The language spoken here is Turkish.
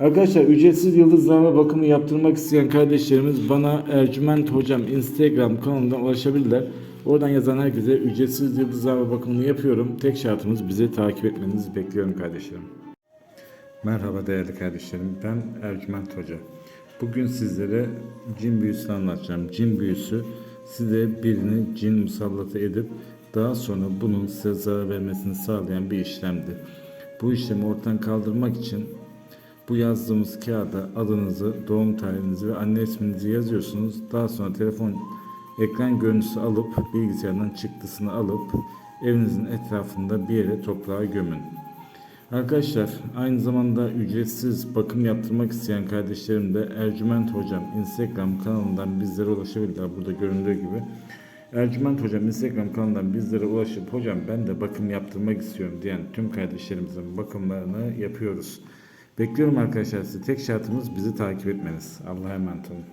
Arkadaşlar ücretsiz yıldızlama bakımı yaptırmak isteyen kardeşlerimiz bana Ercüment Hocam Instagram kanalından ulaşabilirler. Oradan yazan herkese ücretsiz yıldızlama bakımını yapıyorum. Tek şartımız bizi takip etmenizi bekliyorum kardeşlerim. Merhaba değerli kardeşlerim. Ben Ercüment Hoca. Bugün sizlere cin büyüsünü anlatacağım. Cin büyüsü size birini cin musallatı edip daha sonra bunun size zarar vermesini sağlayan bir işlemdir. Bu işlemi ortadan kaldırmak için bu yazdığımız kağıda adınızı, doğum tarihinizi ve anne isminizi yazıyorsunuz. Daha sonra telefon ekran görüntüsü alıp bilgisayardan çıktısını alıp evinizin etrafında bir yere toprağa gömün. Arkadaşlar aynı zamanda ücretsiz bakım yaptırmak isteyen kardeşlerim de Ercüment Hocam Instagram kanalından bizlere ulaşabilirler. Burada göründüğü gibi. Ercüment Hocam Instagram kanalından bizlere ulaşıp hocam ben de bakım yaptırmak istiyorum diyen tüm kardeşlerimizin bakımlarını yapıyoruz. Bekliyorum arkadaşlar sizi. Tek şartımız bizi takip etmeniz. Allah'a emanet olun.